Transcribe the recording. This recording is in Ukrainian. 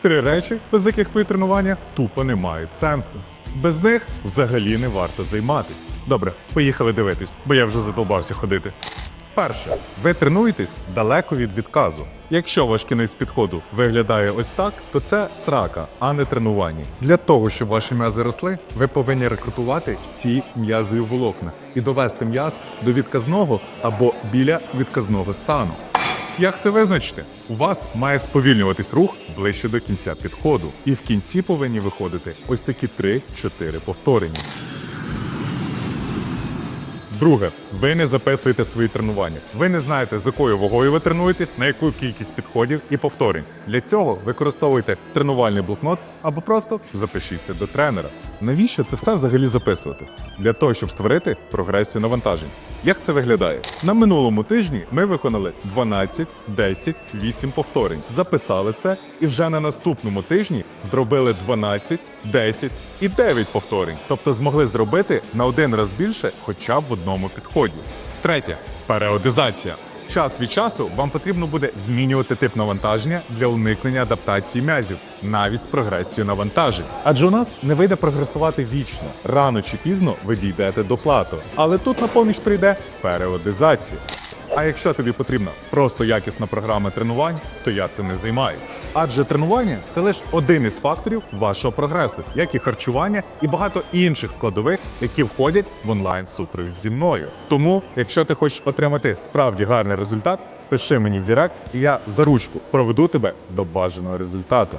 Три речі, без яких твої тренування тупо не мають сенсу. Без них взагалі не варто займатись. Добре, поїхали дивитись, бо я вже задолбався ходити. Перше, ви тренуєтесь далеко від відказу. Якщо ваш кінець підходу виглядає ось так, то це срака, а не тренування. Для того, щоб ваші м'язи росли, ви повинні рекрутувати всі м'язові волокна і довести м'яз до відказного або біля відказного стану. Як це визначити? У вас має сповільнюватись рух ближче до кінця підходу, і в кінці повинні виходити ось такі 3-4 повторення. Друге, ви не записуєте свої тренування. Ви не знаєте, з якою вагою ви тренуєтесь, на яку кількість підходів і повторень. Для цього використовуйте тренувальний блокнот або просто запишіться до тренера. Навіщо це все взагалі записувати? Для того, щоб створити прогресію навантажень. Як це виглядає? На минулому тижні ми виконали 12, 10, 8 повторень. Записали це і вже на наступному тижні зробили 12, 10 і 9 повторень. Тобто змогли зробити на один раз більше хоча б в одному підході. Третє переодизація. Час від часу вам потрібно буде змінювати тип навантаження для уникнення адаптації м'язів, навіть з прогресією навантажень. Адже у нас не вийде прогресувати вічно. Рано чи пізно ви дійдете до плату. Але тут на поміч прийде періодизація. А якщо тобі потрібна просто якісна програма тренувань, то я цим не займаюсь. Адже тренування це лише один із факторів вашого прогресу, як і харчування, і багато інших складових, які входять в онлайн супровід зі мною. Тому, якщо ти хочеш отримати справді гарний результат, пиши мені в Директ, і я за ручку проведу тебе до бажаного результату.